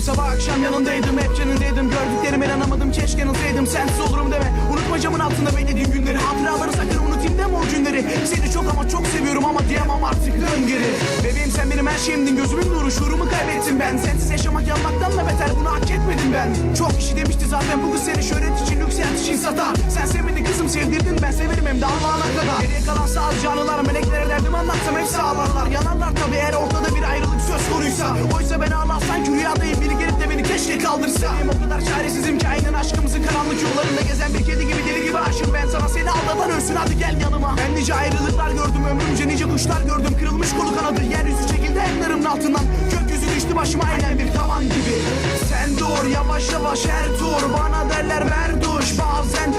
Bebeğim sabah akşam yanındaydım hep canındaydım. Gördüklerime inanamadım keşke yanılsaydım sensiz olurum deme. Unutma camın altında beklediğin günleri. Hatıraları sakın unutayım deme o günleri. Seni çok ama çok seviyorum ama diyemem artık dön geri. Bebeğim sen benim her şeyimdin gözümün nuru. Şuurumu kaybettim ben. Sensiz yaşamak yanmaktan da beter bunu hak etmedim ben. Çok kişi demişti zaten bu kız seni şöhret için yükselt için satar Sen sevmedin kızım sevdirdin ben severim hem de Allah'ına kadar Geriye kalan sadece anılar meleklere derdim anlatsam hepsi ağlarlar Yanarlar tabi eğer ortada bir ayrılık söz konuysa. Oysa ben ağlarsam ki rüyadayım keşke kaldırsa. Benim o kadar çaresizim ki aynen aşkımızın karanlık yollarında gezen bir kedi gibi deli gibi aşık Ben sana seni aldatan ölsün hadi gel yanıma. Ben nice ayrılıklar gördüm ömrümce nice kuşlar gördüm. Kırılmış kolu kanadı yeryüzü çekildi ayaklarımın altından. Gökyüzü düştü başıma aynen bir tavan gibi. Sen dur yavaş yavaş her tur. Bana derler verduş Bazen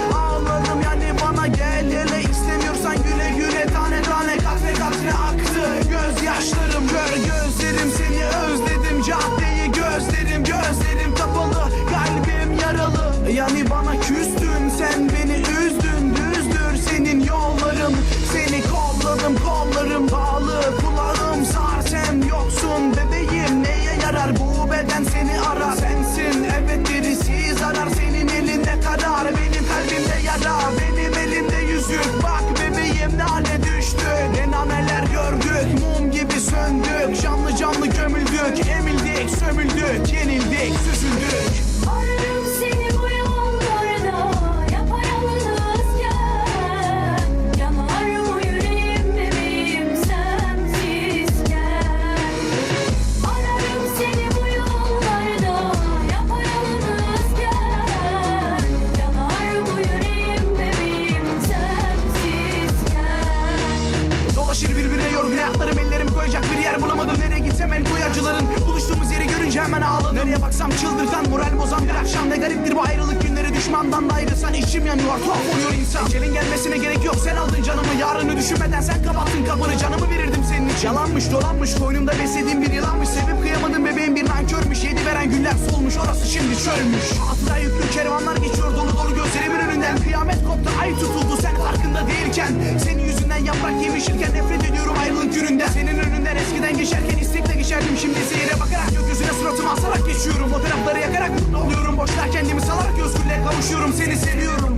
baksam çıldırtan moral bozan bir akşam Ne gariptir bu ayrılık günleri. Düşmandan da ayrılsan içim yanıyor tuhaf oluyor insan. Ecelin gelmesine gerek yok sen aldın canımı. Yarını düşünmeden sen kapattın kapını. Canımı verirdim senin için. Yalanmış dolanmış koynumda beslediğim bir yılanmış. Sevip kıyamadım bebeğim bir nankörmüş. Yedi veren güller solmuş orası şimdi çölmüş. Hatıra yüklü kervanlar geçiyor dolu dolu gözlerimin önünden. Kıyamet koptu ay tutuldu sen farkında değilken. Senin yüzünden yaprak yemişirken nefret ediyorum ayrılık gününden. Senin önünden eskiden geçerken Seni seviyorum